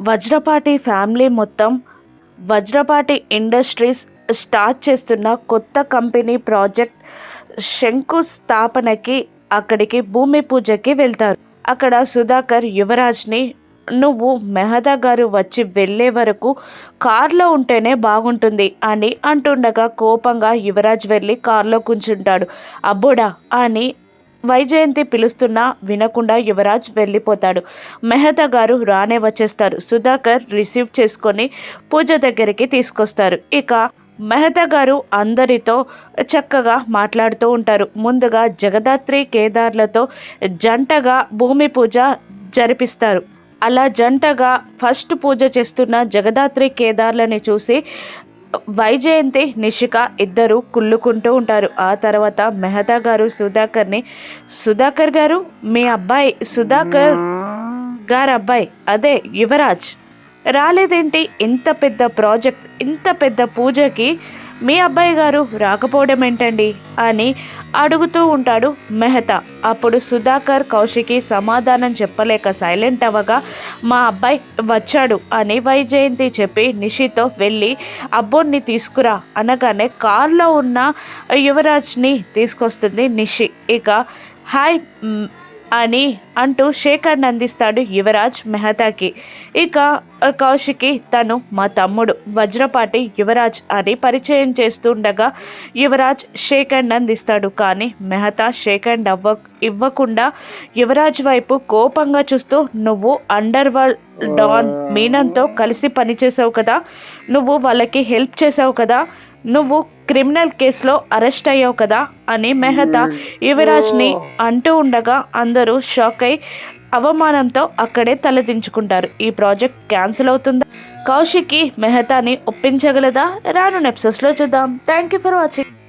Vajrapati family మొత్తం Vajrapati industries start చేస్తున్న కొత్త కంపెనీ ప్రాజెక్ట్ శంకుస్థాపనకి అక్కడికి భూమి పూజకి వెళ్తారు. అక్కడ సుధాకర్ యువరాజ్ని నువ్వు మెహదా గారు వచ్చి వెళ్ళే వరకు కార్లో ఉంటేనే బాగుంటుంది అని అంటుండగా కోపంగా యువరాజ్ వెళ్ళి కార్లో కూర్చుంటాడు. అబ్బోడా అని వైజయంతి పిలుస్తున్నా వినకుండా యువరాజ్ వెళ్ళిపోతాడు. మెహతా గారు రానే వచ్చేస్తారు. సుధాకర్ రిసీవ్ చేసుకొని పూజ దగ్గరికి తీసుకొస్తారు. ఇక మెహతా గారు అందరితో చక్కగా మాట్లాడుతూ ఉంటారు. ముందుగా జగదాత్రి కేదార్లతో జంటగా భూమి పూజ జరిపిస్తారు. అలా జంటగా ఫస్ట్ పూజ చేస్తున్న జగదాత్రి కేదార్లని చూసి వైజయంతి నిషిక ఇద్దరు కుళ్ళుకుంటూ ఉంటారు. ఆ తర్వాత మెహతా గారు సుధాకర్ని సుధాకర్ గారు మీ అబ్బాయి సుధాకర్ గారు అబ్బాయి అదే యువరాజ్. రాలేదేంటి? ఇంత పెద్ద ప్రాజెక్ట్ ఇంత పెద్ద పూజకి మీ అబ్బాయి గారు రాకపోవడం ఏంటండి? అని అడుగుతూ ఉంటాడు మెహతా. అప్పుడు సుధాకర్ కౌశికి సమాధానం చెప్పలేక సైలెంట్ అవ్వగా మా అబ్బాయి వచ్చాడు అని వైజయంతి చెప్పి నిషితో వెళ్ళి అబ్బోన్ని తీసుకురా అనగానే కార్లో ఉన్న యువరాజ్ని తీసుకొస్తుంది నిషి. ఇక హాయ్ అని అంటూ శేఖర్ని అందిస్తాడు యువరాజ్ మెహతాకి. ఇక కౌశికి తను మా తమ్ముడు వజ్రపాటి యువరాజ్ అని పరిచయం చేస్తుండగా యువరాజ్ షేఖండ్ అందిస్తాడు కానీ మెహతా శేఖర్ అవ్వ ఇవ్వకుండా యువరాజ్ వైపు కోపంగా చూస్తూ నువ్వు అండర్ వరల్డ్ డాన్ మీనంతో కలిసి పనిచేసావు కదా. నువ్వు వాళ్ళకి హెల్ప్ చేసావు కదా. నువ్వు క్రిమినల్ కేసులో అరెస్ట్ అయ్యావు కదా అని మెహతా యువరాజ్ని అంటూ ఉండగా అందరూ షాక్ అయి అవమానంతో అక్కడే తలదించుకుంటారు. ఈ ప్రాజెక్ట్ క్యాన్సిల్ అవుతుందా? కౌశికి మెహతాని ఒప్పించగలదా? రాను నెప్సెస్లో చూద్దాం. Thank you for watching.